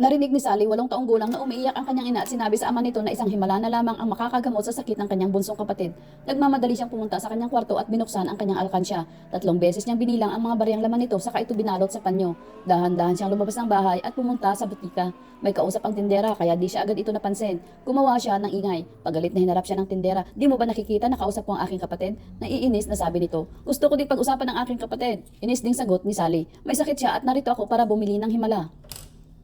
Narinig ni Sally, walong taong gulang na umiiyak ang kanyang ina at sinabi sa ama nito na isang himala na lamang ang makakagamot sa sakit ng kanyang bunsong kapatid. Nagmamadali siyang pumunta sa kanyang kwarto at binuksan ang kanyang alkansya. Tatlong beses niyang binilang ang mga bariyang laman nito saka ito binalot sa panyo. Dahan-dahan siyang lumabas ng bahay at pumunta sa butika. May kausap ang tindera kaya di siya agad ito napansin. Gumawa siya ng ingay. Pagalit na hinarap siya ng tindera. Di mo ba nakikita na kausap ko ang aking kapatid? Naiinis na sabi nito. Gusto ko din pag-usapan ng aking kapatid. Inis ding sagot ni Sally. May sakit siya at narito ako para bumili ng himala.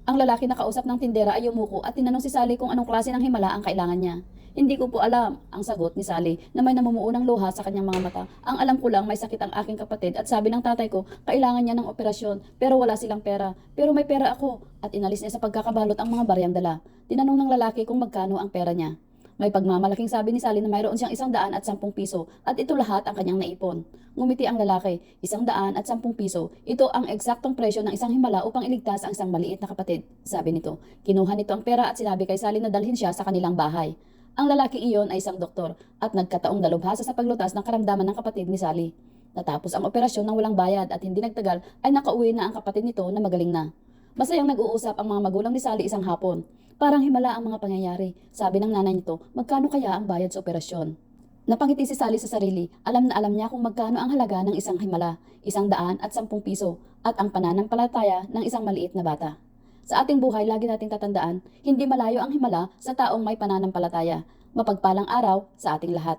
Ang lalaki na kausap ng tindera ay yumuko at tinanong si Sally kung anong klase ng himala ang kailangan niya. Hindi ko po alam, ang sagot ni Sally na may namumuo ng luha sa kanyang mga mata. Ang alam ko lang may sakit ang aking kapatid at sabi ng tatay ko kailangan niya ng operasyon pero wala silang pera. Pero may pera ako at inalis niya sa pagkakabalot ang mga bariyang dala. Tinanong ng lalaki kung magkano ang pera niya. May pagmamalaking sabi ni Sally na mayroon siyang isang daan at sampung piso at ito lahat ang kanyang naipon. Ngumiti ang lalaki, isang daan at sampung piso. Ito ang eksaktong presyo ng isang himala upang iligtas ang isang maliit na kapatid. Sabi nito, kinuha nito ang pera at sinabi kay Sally na dalhin siya sa kanilang bahay. Ang lalaking iyon ay isang doktor at nagkataong dalubhasa sa paglutas ng karamdaman ng kapatid ni Sally. Natapos ang operasyon ng walang bayad at hindi nagtagal ay nakauwi na ang kapatid nito na magaling na. Masayang nag-uusap ang mga magulang ni Sally isang hapon. Parang himala ang mga pangyayari. Sabi ng nanay nito, magkano kaya ang bayad sa operasyon? Napangiti si Sally sa sarili. Alam na alam niya kung magkano ang halaga ng isang himala, isang daan at sampung piso, at ang pananampalataya ng isang maliit na bata. Sa ating buhay, lagi nating tatandaan, hindi malayo ang himala sa taong may pananampalataya. Mapagpalang araw sa ating lahat.